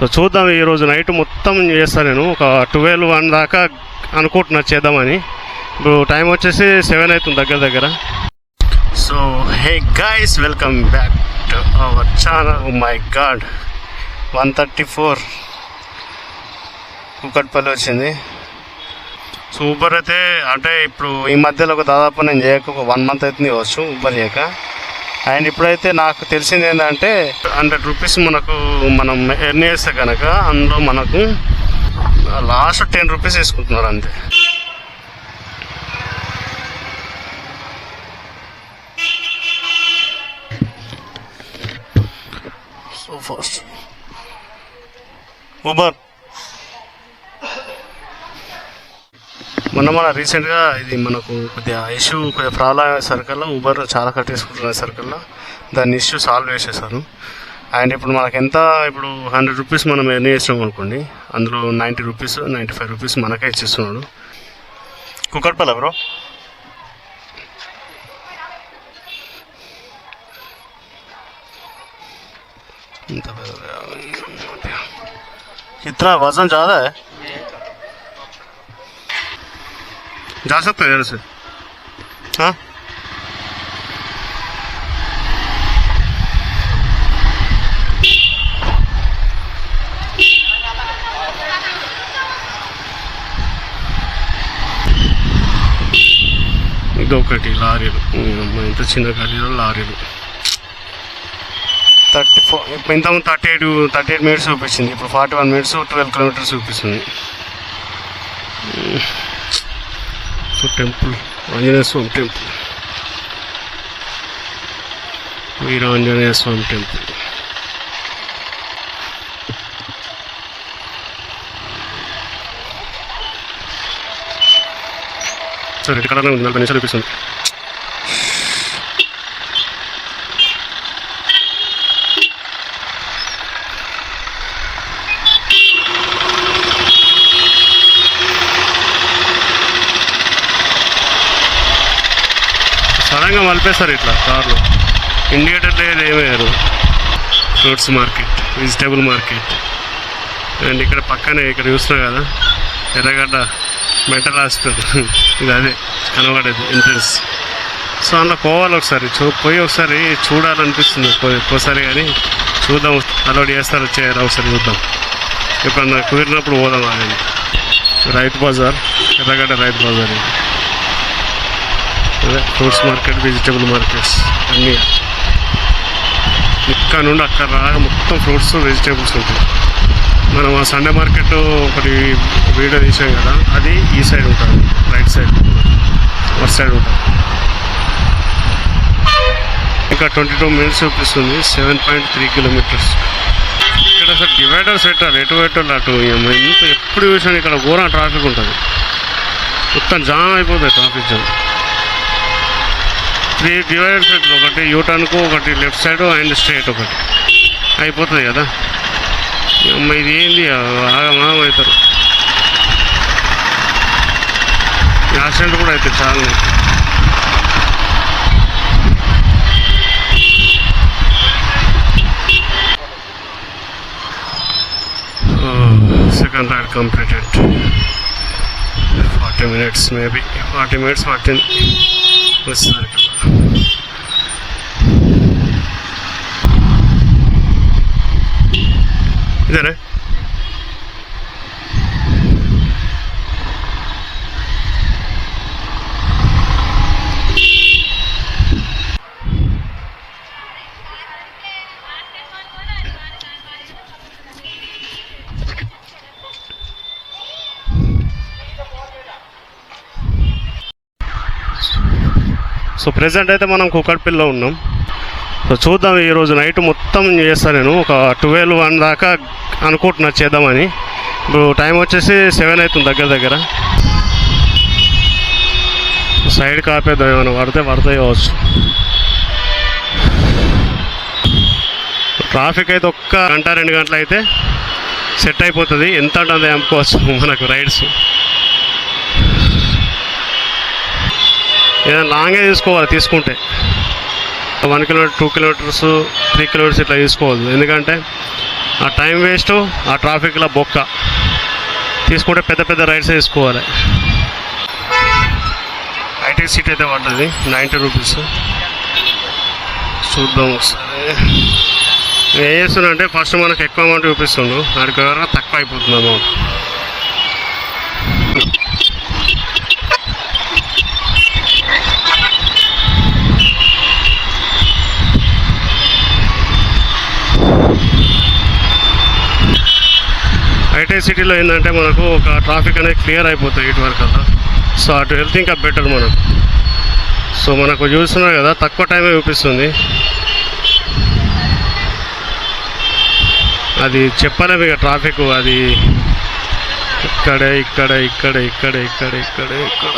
So చూద్దాం ఈరోజు night మొత్తం చేస్తాను నేను. ఒక ట్వెల్వ్ వన్ దాకా అనుకుంటున్నా చేద్దామని. ఇప్పుడు టైం వచ్చేసి సెవెన్ అవుతుంది దగ్గర దగ్గర. So hey guys welcome back to our channel my god one thirty four Kukatpally వచ్చింది. సో ఊబర్ అయితే అంటే ఇప్పుడు ఈ మధ్యలో ఒక దాదాపు నేను చేయక ఒక వన్ మంత్ అవుతుంది కావచ్చు ఊబర్ చేయక. అండ్ ఇప్పుడైతే నాకు తెలిసింది ఏంటంటే హండ్రెడ్ రూపీస్ మనకు మనం ఎర్న్ చేస్తే కనుక అందులో మనకు లాస్ట్ టెన్ రూపీస్ వేసుకుంటున్నారు అంతే. సో ఫస్ట్ ఊబర్ మొన్న మన రీసెంట్గా ఇది మనకు కొద్దిగా ఇష్యూ కొద్దిగా ప్రాబ్లం అయిన సర్కిల్లో ఊబర్ చాలా కట్టేసుకుంటున్న సర్కిల్లో దాన్ని ఇష్యూ సాల్వ్ చేసేసారు అండ్ ఇప్పుడు మనకు ఎంత ఇప్పుడు హండ్రెడ్ రూపీస్ మనం ఎర్న్ చేసినాం అనుకోండి అందులో ninety rupees ninety five rupees మనకే ఇచ్చిస్తున్నాడు కుక్కట్పల్లి బ్రో कितना वजन ज़्यादा है जा सकते हैं इधर से हाँ ఇదొకటి లారీలు ఉమ్, ఇంత చిన్న గలీలో లారీలు థర్టీ ఫోర్ ఇప్పుడు ఇంత thirty eight thirty eight minutes చూపించింది ఇప్పుడు forty one minutes twelve kilometres చూపిస్తుంది so temple Anjaneya Swamy temple Veera Anjaneya Swamy temple సరే ఇక్కడ ఉంది నలభై నిమిషాలు చూపిస్తుంది కలిపేస్తారు ఇట్లా కార్లు. ఇండికేటర్ లేదు ఏమయ్యారు fruits market vegetable market. And ఇక్కడ పక్కనే ఇక్కడ చూస్తున్నా కదా ఎర్రగడ్డ మెటల్ హాస్పిటల్. ఇది అదే కనబడేది ఎంట్రన్స్. సో అందులో పోవాలి ఒకసారి చూ పోయి ఒకసారి చూడాలనిపిస్తుంది. ఒక్కోసారి ఒకసారి కానీ చూద్దాం అలవాటు చేస్తారు చేయరు ఒకసారి చూద్దాం. ఎప్పుడన్నా కుదిరినప్పుడు పోదాం అని రైతు బజార్ ఎర్రగడ్డ రైతు బజార్ ఇది. ఫ్రూట్స్ మార్కెట్ వెజిటేబుల్ మార్కెట్స్ అన్నీ. ఇక్కడ నుండి అక్కడ రాగా మొత్తం ఫ్రూట్స్ వెజిటేబుల్స్ ఉంటాయి. మనం ఆ సండే మార్కెట్ ఒకటి వీడియో తీసాం కదా అది ఈ సైడ్ ఉంటుంది రైట్ సైడ్ ఫస్ట్ సైడ్ ఉంటుంది. ఇంకా ట్వంటీ టూ మినిట్స్ చూపిస్తుంది సెవెన్ పాయింట్ త్రీ కిలోమీటర్స్. ఇక్కడ అసలు డివైడర్స్ పెట్టాలి ఎటు పెట్టాలి అటు ఎప్పుడు చూసాను ఇక్కడ ఘోరం ట్రాఫిక్ ఉంటుంది. మొత్తం జామ్ అయిపోతుంది ట్రాఫిక్ జామ్. త్రీ డివైడర్స్ పెట్టాలి ఒకటి యూటర్న్కు ఒకటి లెఫ్ట్ సైడ్ అండ్ స్ట్రైట్ ఒకటి. అయిపోతుంది కదా? అమ్మ ఇది ఏంది? ఆగమాగం అవుతారు. యాక్సిడెంట్ కూడా అయితే చాలా. Second ride completed forty minutes maybe forty minutes forty వస్తారు ఇదేనా? సో ప్రెసెంట్ అయితే మనం కుక్కట్పల్లిలో ఉన్నాం. సో చూద్దాం ఈరోజు నైట్ మొత్తం చేస్తాను నేను. ఒక ట్వెల్వ్ వన్ దాకా అనుకుంటున్నా చేద్దామని. ఇప్పుడు టైం వచ్చేసి సెవెన్ అవుతుంది దగ్గర దగ్గర. సైడ్ కాపేద్దాం ఏమైనా పడితే పడతాయి కావచ్చు. ట్రాఫిక్ అయితే ఒక్క గంట రెండు గంటలు అయితే సెట్ అయిపోతుంది. ఎంత ఉంటుంది అమ్ముకోవచ్చు మనకు రైడ్స్. ఏదైనా లాంగే తీసుకోవాలి తీసుకుంటే. One kilometre two kilometres three kilometres ఇట్లా తీసుకోవద్దు. ఎందుకంటే ఆ టైం వేస్ట్ ఆ ట్రాఫిక్లో బొక్క. తీసుకుంటే పెద్ద పెద్ద రైడ్స్ తీసుకోవాలి. ఐటీ సీట్ అయితే పడ్డది నైంటీ రూపీస్. చూద్దాం ఒకసారి. ఏం చేస్తున్నా అంటే ఫస్ట్ మనకు ఎక్కువ అమౌంట్ చూపిస్తుండు. వాడికి ఎవరైనా తక్కువ అయిపోతుంది అమౌంట్ ఐటీ సిటీలో ఏంటంటే మనకు ఒక ట్రాఫిక్ అనేది క్లియర్ అయిపోతుంది ఇటు వరకు అలా సో అటు వెళ్తే ఇంకా బెటర్ మనకు. సో మనకు చూస్తున్నారు కదా తక్కువ టైమే చూపిస్తుంది. అది చెప్పలేము ఇక ట్రాఫిక్ అది ఇక్కడే ఇక్కడ ఇక్కడ ఇక్కడ ఇక్కడ ఇక్కడ ఇక్కడ.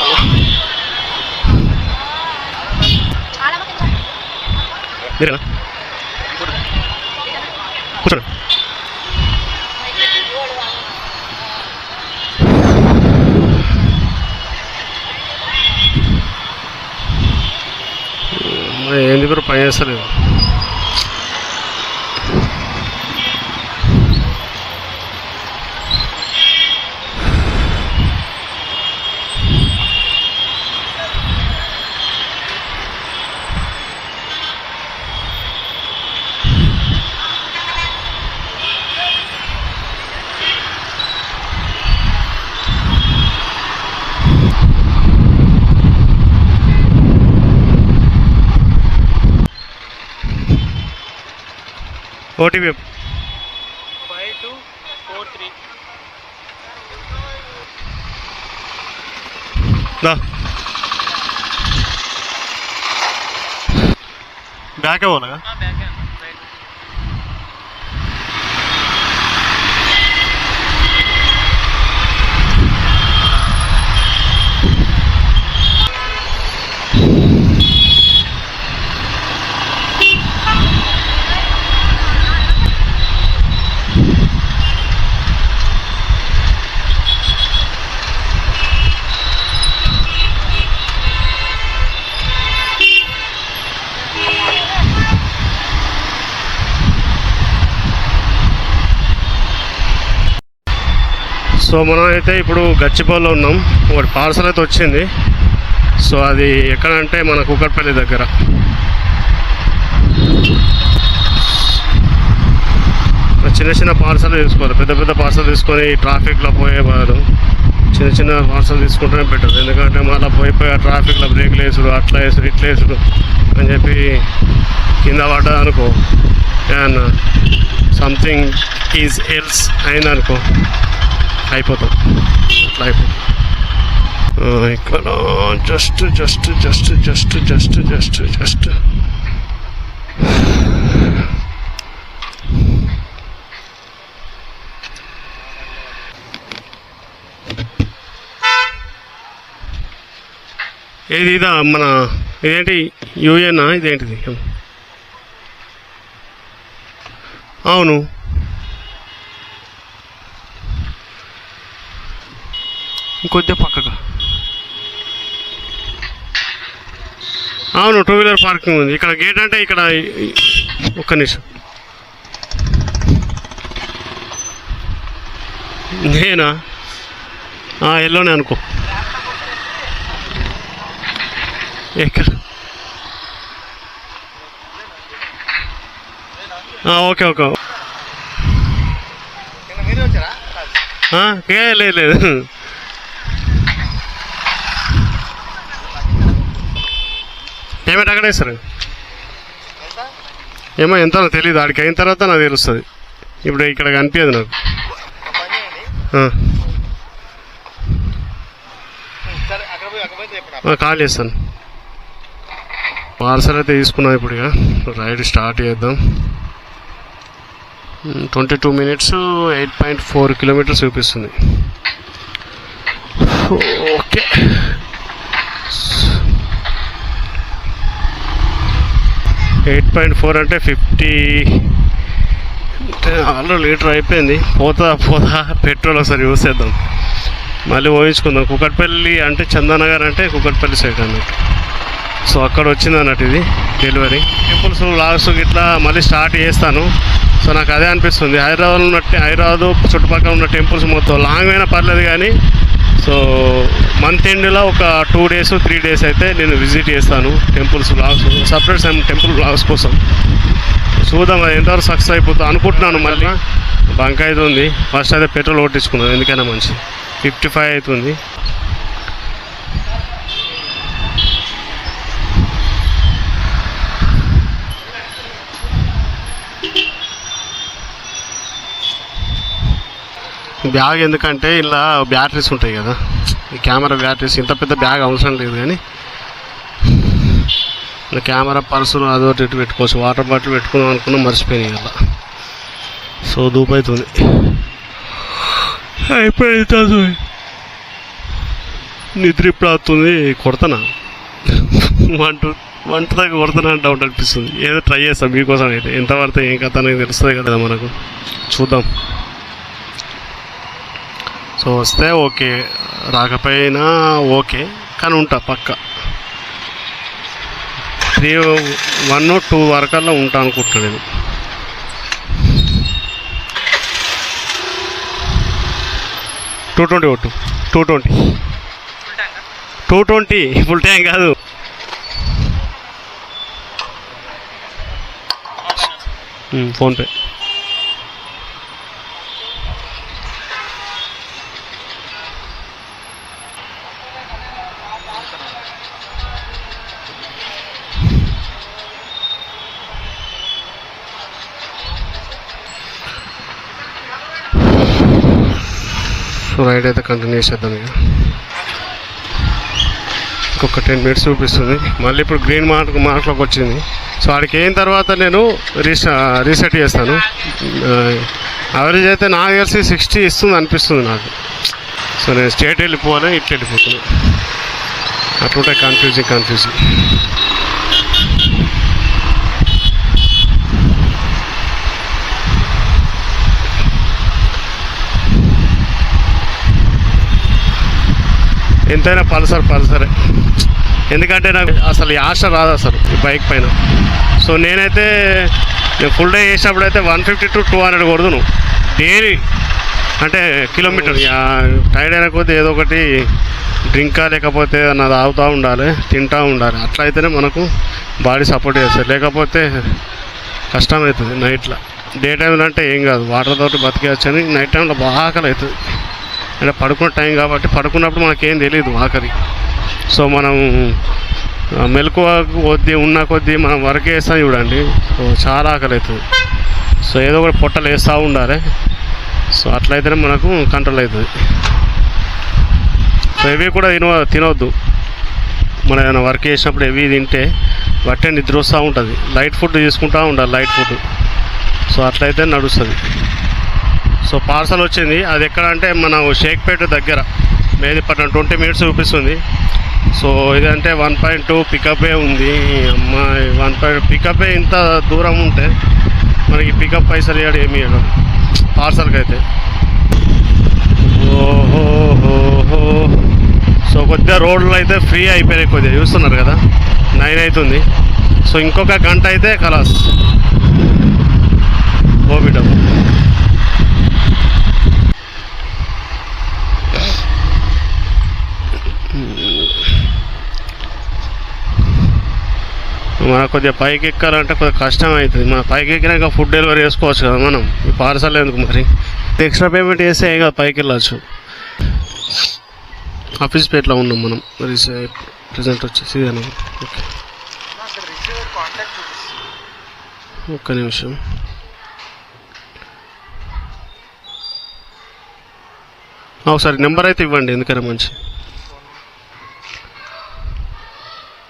మీరేనా? కూర్చోండి. ఏంది కూడా పని చేస్తలేదు OTP five two four three back పోనా? బ్యాక్ హ్యాండ్ రైట్ సో మనం అయితే ఇప్పుడు గచ్చిబౌల్లో ఉన్నాం. ఒకటి పార్సల్ అయితే వచ్చింది. సో అది ఎక్కడంటే మన కుక్కట్పల్లి దగ్గర. చిన్న చిన్న పార్సల్ తీసుకోవాలి. పెద్ద పెద్ద పార్సల్ తీసుకొని ట్రాఫిక్లో పోయే బాధ చిన్న చిన్న పార్సల్ తీసుకుంటేనే బెటర్. ఎందుకంటే మళ్ళీ పోయి పోయి ఆ ట్రాఫిక్లో బ్రేక్లు వేసుడు అట్లా వేసుడు ఇట్లా వేసుడు అని చెప్పి కింద పడ్డా అనుకో. అండ్ సంథింగ్ ఈజ్ ఎల్స్ అయిందనుకో అయిపోతాం అట్లా అయిపోతాం ఇక్కడ just just just just just just just ఏది ఇదా? మన ఇదేంటి? యూఏనా ఇదేంటిది? అవును. ఇంకొద్దిగా పక్కగా అవును టూ వీలర్ పార్కింగ్ ఉంది. ఇక్కడ గేట్ అంటే ఇక్కడ ఒక్క నిమిషం. నేనా? ఎల్లోనే అనుకో. ఎక్కడ? Okay okay. లేదు లేదు. పేమెంట్ అక్కడే ఏమో ఎంత తెలియదు ఆడికి అయిన తర్వాత నాకు తెలుస్తుంది. ఇప్పుడు ఇక్కడ కనిపించదు నాకు. కాల్ చేస్తాను. పార్సల్ అయితే తీసుకున్నాం ఇప్పుడు ఇక. రైడ్ స్టార్ట్ చేద్దాం. Twenty two minutes eight point four kilometres చూపిస్తుంది. ఓకే. ఎయిట్ పాయింట్ ఫోర్ అంటే ఫిఫ్టీ ఆల్రెడీ లీటర్ అయిపోయింది. పోతా పోతా పెట్రోల్ ఒకసారి యూస్ చేద్దాం. మళ్ళీ ఊహించుకుందాం. కుకట్పల్లి అంటే చందానగర్ అంటే కుకట్పల్లి సైడ్ అన్నట్టు. సో అక్కడ వచ్చింది అన్నట్టు ఇది డెలివరీ టెంపుల్స్ లాస్ట్ ఇట్లా మళ్ళీ స్టార్ట్ చేస్తాను. సో నాకు అదే అనిపిస్తుంది. హైదరాబాద్ ఉన్న హైదరాబాద్ చుట్టుపక్కల ఉన్న టెంపుల్స్ మొత్తం. లాంగ్ అయినా పర్లేదు కానీ సో మంత్ ఎండ్లో ఒక టూ డేస్ త్రీ డేస్ అయితే నేను విజిట్ చేస్తాను temples blogs separate temple blogs కోసం. చూద్దాం అది ఎంతవరకు సక్సెస్ అయిపోతా అనుకుంటున్నాను మళ్ళీ. బంక్ అవుతుంది ఫస్ట్ అయితే పెట్రోల్ కొట్టించుకున్నాను ఎందుకైనా మంచి ఫిఫ్టీ ఫైవ్ అవుతుంది. బ్యాగ్ ఎందుకంటే ఇలా బ్యాటరీస్ ఉంటాయి కదా. ఈ కెమెరా బ్యాటరీస్ ఇంత పెద్ద బ్యాగ్ అవసరం లేదు కానీ. ఇలా కెమెరా పర్సులు అదొకటి ఇటు పెట్టుకోవచ్చు. వాటర్ బాటిల్ పెట్టుకున్నాం అనుకున్నా మర్చిపోయినాయి అలా సో దూపైతుంది అవుతుంది అయిపోయింది నిద్ర ఇప్పుడు అవుతుంది కొడతానా? వంట వంట దాకా కొడతానా అని డౌట్ అనిపిస్తుంది. ఏదో ట్రై చేస్తాం మీకోసం అయితే. ఎంత పడితే ఏం కథ అనేది తెలుస్తుంది కదా మనకు. చూద్దాం. సో వస్తే ఓకే. రాకపోయినా ఓకే. కానీ ఉంటా పక్క. త్రీ వన్ టూ వరకల్లా ఉంటా అనుకుంటున్నాను నేను. టూ ట్వంటీ కొట్టు two. Twenty. Two twenty. Full tank కాదు. ఫోన్పే రైడ్ అయితే కంటిన్యూ చేద్దాం ఇక. ఇంకొక టెన్ మినిట్స్ చూపిస్తుంది. మళ్ళీ ఇప్పుడు గ్రీన్ మార్క్ మార్క్లోకి వచ్చింది. సో ఆడికి అయిన తర్వాత నేను రీసె రీసెట్ చేస్తాను. అవరేజ్ అయితే నాకు తెలిసి సిక్స్టీ ఇస్తుంది అనిపిస్తుంది నాకు. సో నేను స్టేట్ వెళ్ళిపోవాలి ఇట్లా వెళ్ళిపోతున్నాను అట్లుంటే కన్ఫ్యూజింగ్ కన్ఫ్యూజింగ్ ఎంతైనా పల్సర్ పల్సరే. ఎందుకంటే నాకు అసలు ఆశ రాదు అసలు ఈ బైక్ పైన. సో నేనైతే నేను ఫుల్ డే చేసినప్పుడు అయితే one fifty to two hundred కొడుదును daily అంటే కిలోమీటర్ టైర్డ్ అయిన కొద్దీ ఏదో ఒకటి డ్రింకా లేకపోతే నా తాగుతూ ఉండాలి తింటూ ఉండాలి. అట్లా అయితేనే మనకు బాడీ సపోర్ట్ చేస్తుంది. లేకపోతే కష్టమవుతుంది నైట్లో. డే టైంలో అంటే ఏం కాదు. వాటర్ తోటి బతికేయచ్చు అని నైట్ టైంలో బాగా ఆకలి అవుతుంది అంటే పడుకున్న టైం కాబట్టి పడుకున్నప్పుడు మనకేం తెలియదు ఆఖరి. సో మనం మెలకువ కొద్దీ ఉన్న కొద్దీ మనం వర్క్ వేస్తాం చూడండి. సో చాలా ఆకలి అవుతుంది. సో ఏదో ఒకటి పొట్టలు వేస్తూ ఉండాలి. సో అట్లయితేనే మనకు కంట్రోల్ అవుతుంది. సో ఇవి కూడా తిన తినవద్దు మనం ఏదైనా వర్క్ చేసినప్పుడు ఇవి తింటే వట్టే నిద్ర వస్తూ ఉంటుంది. లైట్ ఫుడ్ తీసుకుంటూ ఉండాలి లైట్ ఫుడ్ సో అట్లయితే నడుస్తుంది. సో పార్సల్ వచ్చింది. అది ఎక్కడ అంటే మన షేక్పేట దగ్గర. మేదిపట్నం ట్వంటీ మినిట్స్ చూపిస్తుంది. సో ఇదంటే వన్ పాయింట్ టూ పికపే ఉంది. అమ్మాయి వన్ పాయింట్ పికపే ఇంత దూరం ఉంటే మనకి పికప్ పైసలు ఇవ్వడం ఏమి ఇవ్వడం పార్సల్కి అయితే ఓహో సో కొద్దిగా రోడ్లు అయితే ఫ్రీ అయిపోయినాయి కొద్దిగా. చూస్తున్నారు కదా? నైన్ అవుతుంది. సో ఇంకొక గంట అయితే కలాస్ మన కొద్దిగా పైకి ఎక్కాలంటే కొద్దిగా కష్టం అవుతుంది మన పైకి ఎక్కినాక ఫుడ్ డెలివరీ చేసుకోవచ్చు కదా మనం. ఈ పార్సల్ ఎందుకు మరి? ఎక్స్ట్రా పేమెంట్ చేస్తే ఏం కాదు పైకి వెళ్ళచ్చు. ఆఫీస్ పేట్లో ఉన్నాం మనం. రీసే ప్రజెంట్ వచ్చేసి ఇదేనా ఓకే ఒక్క నిమిషం. ఒకసారి నెంబర్ అయితే ఇవ్వండి ఎందుకైనా మంచి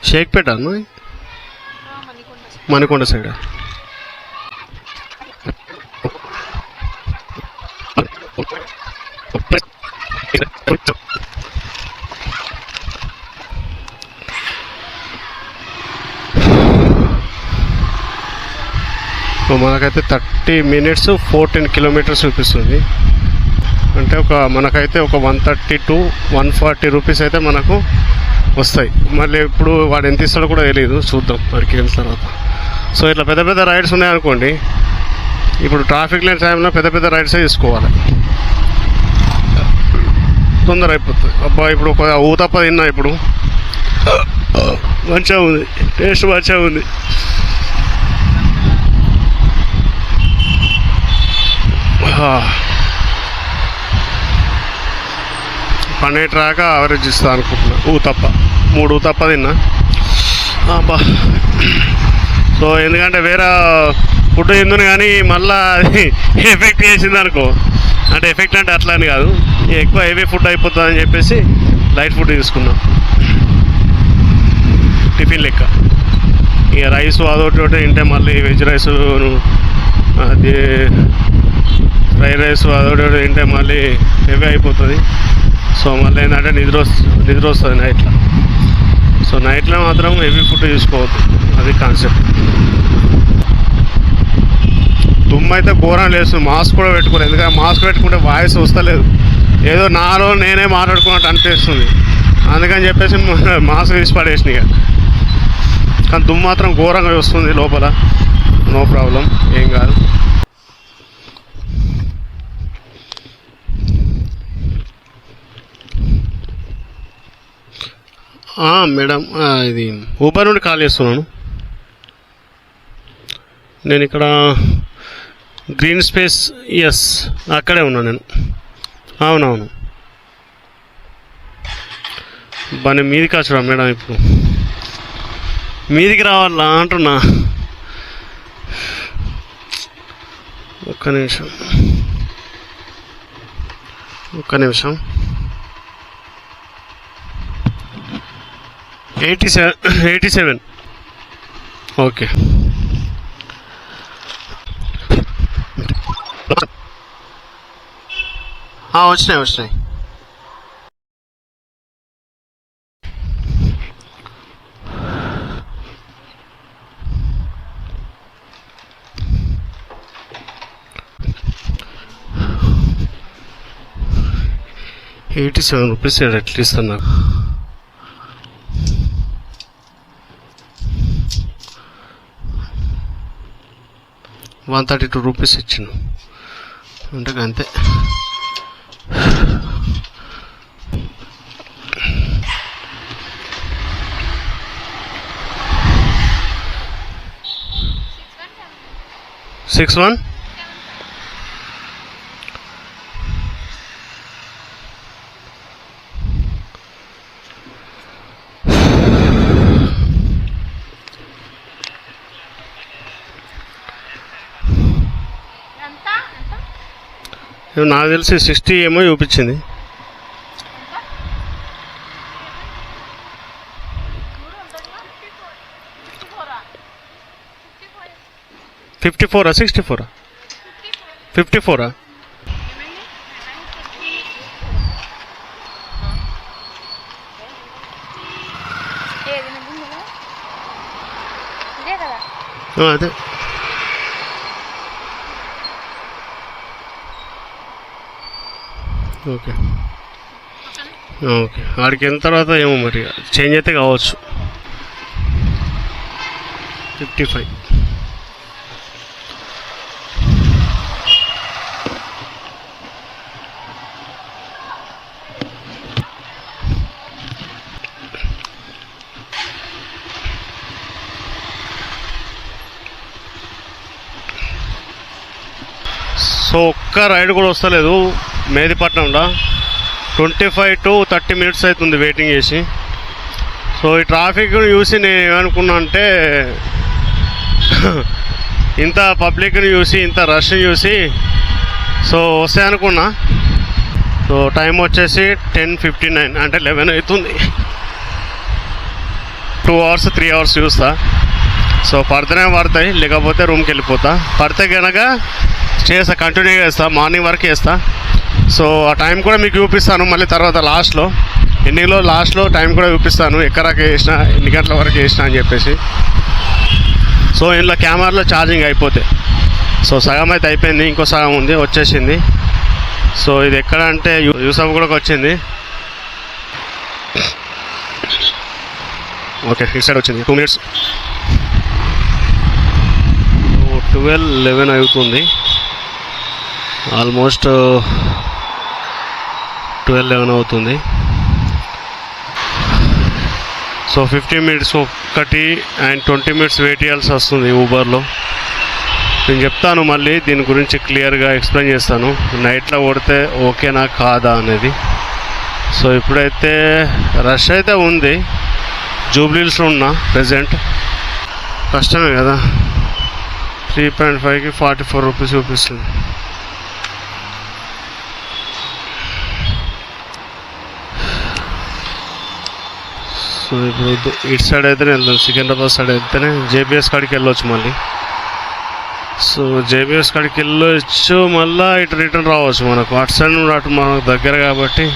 షేక్పేట అన్న? మణికొండ సైడ్. మనకైతే థర్టీ మినిట్స్ ఫోర్టీన్ కిలోమీటర్స్ చూపిస్తుంది. అంటే ఒక మనకైతే ఒక one thirty to one forty rupees అయితే మనకు వస్తాయి. మళ్ళీ ఇప్పుడు వాడు ఎంత ఇస్తాడో కూడా తెలియదు చూద్దాం వాడికి వెళ్ళిన తర్వాత. సో ఇట్లా పెద్ద పెద్ద రైడ్స్ ఉన్నాయనుకోండి ఇప్పుడు ట్రాఫిక్ లేని టైంలో పెద్ద పెద్ద రైడ్సే తీసుకోవాలి. తొందర అయిపోతుంది. అబ్బా ఇప్పుడు ఒక ఊతప్ప తిన్నా ఇప్పుడు. మంచిగా ఉంది. టేస్ట్ మంచిగా ఉంది. ఆ. పన్నెండు రాక అవరేజ్ ఇస్తా అనుకుంటున్నా. ఊతప్ప మూడు ఊతప్ప తిన్నా. అబ్బా. సో ఎందుకంటే వేరే ఫుడ్ తిందును కానీ మళ్ళా అది ఎఫెక్ట్ చేసింది అనుకో. అంటే ఎఫెక్ట్ అంటే అట్లా అని కాదు. ఎక్కువ హెవీ ఫుడ్ అయిపోతుంది అని చెప్పేసి లైట్ ఫుడ్ తీసుకున్నాం. టిఫిన్ లెక్క. ఇక రైస్ అదొకటి ఒకటి తింటే మళ్ళీ వెజ్ రైస్ అది ఫ్రైడ్ రైస్ అదొకటి ఒకటి తింటే మళ్ళీ హెవీ అయిపోతుంది. సో మళ్ళీ ఏంటంటే నిద్ర వస్తుంది నిద్ర వస్తుంది నైట్లో. సో నైట్లో మాత్రం హెవీ ఫుడ్ తీసుకోవద్దు. అది కాన్సెప్ట్ దుమ్ము అయితే ఘోరం లేస్తుంది మాస్క్ కూడా పెట్టుకోలేదు. ఎందుకంటే మాస్క్ పెట్టుకుంటే వాయిస్ వస్తలేదు. ఏదో నాలో నేనే మాట్లాడుకున్నట్టు అనిపిస్తుంది. అందుకని చెప్పేసి మాస్క్ తీసి పడేసిన కానీ దుమ్ము మాత్రం ఘోరంగా వస్తుంది లోపల. నో ప్రాబ్లం ఏం కాదు. మేడం ఇది ఊబర్ నుండి కాల్ చేస్తున్నాను. నేను ఇక్కడ గ్రీన్ స్పేస్ ఎస్ అక్కడే ఉన్నాను నేను. అవునవును. బాగా మీదికి వచ్చా మేడం ఇప్పుడు. మీదికి రావాలా అంటున్నా. ఒక్క నిమిషం. ఒక్క నిమిషం. Eighty seven eighty seven. Okay. వచ్చినాయి వచ్చినాయి. Eighty seven rupees at least నాకు? వన్ థర్టీ టూ రూపీస్ ఇచ్చిండు. అంటే అంతే. Six one? నాకు తెలిసి సిక్స్టీ ఏమో చూపించింది. Fifty four? Sixty ఫోరా? Fifty four? అదే. ఓకే. ఓకే. ఆడికి వెళ్ళిన తర్వాత ఏమో మరి. చేంజ్ అయితే కావచ్చు. Fifty five. సో ఒక్క రైడ్ కూడా వస్తలేదు. మేదిపట్నంలో twenty five to thirty minutes అవుతుంది వెయిటింగ్ చేసి. సో ఈ ట్రాఫిక్ చూసి నేను ఏమనుకున్నా అంటే ఇంత పబ్లిక్ని చూసి ఇంత రష్ చూసి సో వస్తాయి అనుకున్నా. సో టైం వచ్చేసి టెన్ ఫిఫ్టీ నైన్ అంటే లెవెన్ అవుతుంది టూ అవర్స్ త్రీ అవర్స్ చూస్తా. సో పడితేనే పడతాయి లేకపోతే రూమ్కి వెళ్ళిపోతా. పడితే కనుక చేస్తా కంటిన్యూగా వేస్తా మార్నింగ్ వరకు వేస్తా సో ఆ టైం కూడా మీకు చూపిస్తాను మళ్ళీ తర్వాత లాస్ట్లో. ఎన్నిలో లాస్ట్లో టైం కూడా చూపిస్తాను ఎక్కడికి వేసిన ఎన్ని గంటల వరకు వేసిన అని చెప్పేసి. సో ఇందులో కెమెరాలో ఛార్జింగ్ అయిపోతే. సో సగం అయితే అయిపోయింది ఇంకో సగం ఉంది వచ్చేసింది. సో ఇది ఎక్కడ అంటే యూ- యూసఫ్ కూడా వచ్చింది. ఓకే ఇటు సైడ్ వచ్చింది టూ మినిట్స్. ట్వెల్వ్ లెవెన్ అవుతుంది. ఆల్మోస్ట్ ట్వెల్వ్ లెవెన్ అవుతుంది. సో ఫిఫ్టీ మినిట్స్ ఒక్కటి అండ్ ట్వంటీ మినిట్స్ వెయిట్ చేయాల్సి వస్తుంది ఊబర్లో నేను చెప్తాను మళ్ళీ దీని గురించి క్లియర్గా ఎక్స్ప్లెయిన్ చేస్తాను. నైట్లో కొడితే ఓకేనా కాదా అనేది. సో ఇప్పుడైతే రష్ అయితే ఉంది. జూబ్లీస్లో ఉన్నా ప్రజెంట్. కష్టమే కదా. త్రీ పాయింట్ ఫైవ్కి ఫార్టీ ఫోర్ రూపీస్ చూపిస్తుంది. వస్తుంది. ఇప్పుడు ఇటు సైడ్ అయితేనే వెళ్దాం. సికింద్రాబాద్ సైడ్ అయితేనే జేబీఎస్ కాడికి వెళ్ళొచ్చు మళ్ళీ. సో జేబీఎస్ కాడికి వెళ్ళొచ్చు మళ్ళీ ఇటు రిటర్న్ రావచ్చు మనకు. అటు సైడ్ నుండి అటు మనకు దగ్గర కాబట్టి.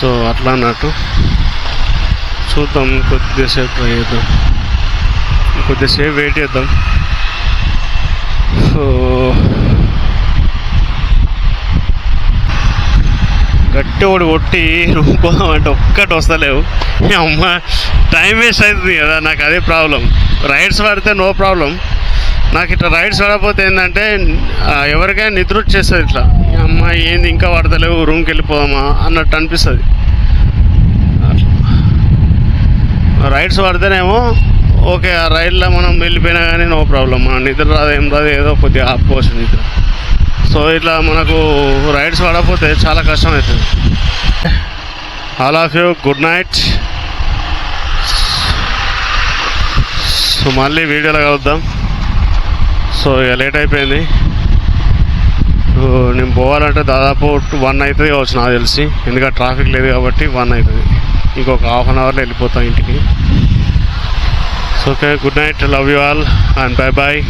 సో అట్లా అన్నట్టు. చూద్దాం కొద్దిసేపు ట్రై చేద్దాం. కొద్దిసేపు వెయిట్ చేద్దాం. సో గట్టి ఒకటి కొట్టి రూమ్ అంటే ఒక్కటి వస్తలేవు. అమ్మ టైం వేస్ట్ అవుతుంది కదా నాకు అదే ప్రాబ్లం రైడ్స్ పడితే నో ప్రాబ్లం నాకు ఇట్లా రైడ్స్ పడకపోతే ఏంటంటే ఎవరికైనా నిద్ర వచ్చేస్తుంది ఇట్లా. అమ్మ ఏంది ఇంకా పడతలేవు రూమ్కి వెళ్ళిపోదామా అన్నట్టు అనిపిస్తుంది. రైడ్స్ పడితేనేమో ఓకే ఆ రైడ్లో మనం వెళ్ళిపోయినా కానీ నో ప్రాబ్లం మన నిద్ర రాదు ఏం రాదు ఏదో కొద్దిగా ఆపుకోవచ్చు నిద్ర. సో ఇట్లా మనకు రైడ్స్ పడకపోతే చాలా కష్టం అవుతుంది all of you good night so మళ్ళీ వీడియోలో కలుద్దాం. సో ఇక లేట్ అయిపోయింది. నేను పోవాలంటే దాదాపు వన్ అవుతుంది కావచ్చు నాకు తెలిసి. ఎందుకంటే ట్రాఫిక్ లేదు కాబట్టి వన్ అవుతుంది. ఇంకొక హాఫ్ అన్ అవర్లో వెళ్ళిపోతాం ఇంటికి. So okay good night love you all and bye bye